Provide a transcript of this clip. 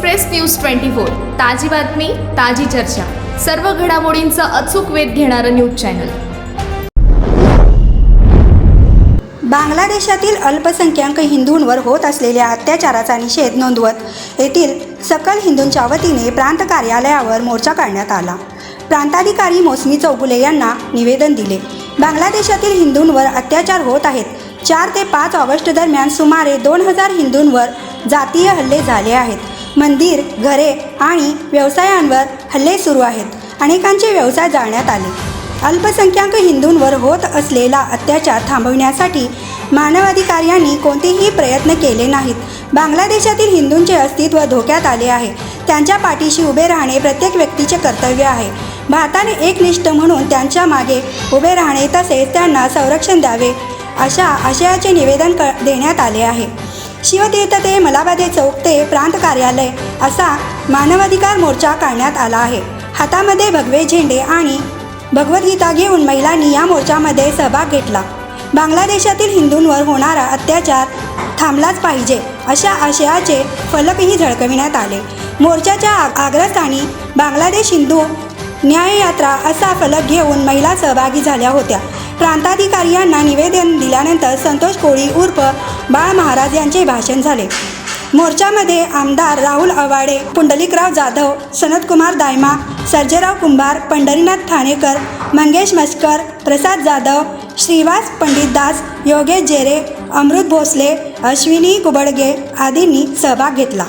Express news twenty four ताजी बातमी ताजी चर्चा. सर्व घडामोडींचा अचूक वेध घेणारं न्यूज चॅनल. बांगलादेशातील अल्पसंख्याक हिंदूंवर होत असलेल्या अत्याचाराचा निषेध नोंदवत येथील सकल हिंदूंच्या वतीने प्रांत कार्यालयावर मोर्चा काढण्यात आला. प्रांताधिकारी मोसमी चौगुले यांना निवेदन दिले. बांगलादेशातील हिंदूंवर अत्याचार होत आहेत. चार ते पाच ऑगस्ट दरम्यान सुमारे दोन हजार हिंदूंवर जातीय हल्ले झाले आहेत. मंदिर घरे आणि व्यवसायांवर हल्ले सुरू आहेत. अनेकांचे व्यवसाय जाळण्यात आले. अल्पसंख्याक हिंदूंवर होत असलेला अत्याचार थांबविण्यासाठी मानवाधिकाऱ्यांनी कोणतेही प्रयत्न केले नाहीत. बांगलादेशातील हिंदूंचे अस्तित्व धोक्यात आले आहे. त्यांच्या पाठीशी उभे राहणे प्रत्येक व्यक्तीचे कर्तव्य आहे. भारताने एकनिष्ठ म्हणून त्यांच्या मागे उभे राहणे तसेच त्यांना संरक्षण द्यावे अशा आशयाचे निवेदन क देण्यात आले आहे. शिवतीर्थ ते मलाबादे चौक ते प्रांत कार्यालय असा मानवाधिकार मोर्चा काढण्यात आला आहे. हातामध्ये भगवे झेंडे आणि भगवद्गीता घेऊन महिलांनी या मोर्चामध्ये सहभाग घेतला. बांगलादेशातील हिंदूंवर होणारा अत्याचार थांबलाच पाहिजे अशा आशयाचे फलकही झळकविण्यात आले. मोर्चाच्या आग्रस्थानी बांगलादेश हिंदू न्याययात्रा असा फलक घेऊन महिला सहभागी झाल्या होत्या. प्रांताधिकारी यांना निवेदन दिल्यानंतर संतोष कोळी उर्फ बाळ महाराज यांचे भाषण झाले. मोर्चामध्ये आमदार राहुल अवाडे पुंडलिकराव जाधव सनतकुमार दायमा सर्जेराव कुंभार पंढरीनाथ ठाणेकर मंगेश मस्कर प्रसाद जाधव श्रीवास पंडितदास योगेश जेरे अमृत भोसले अश्विनी कुबडगे आदींनी सहभाग घेतला.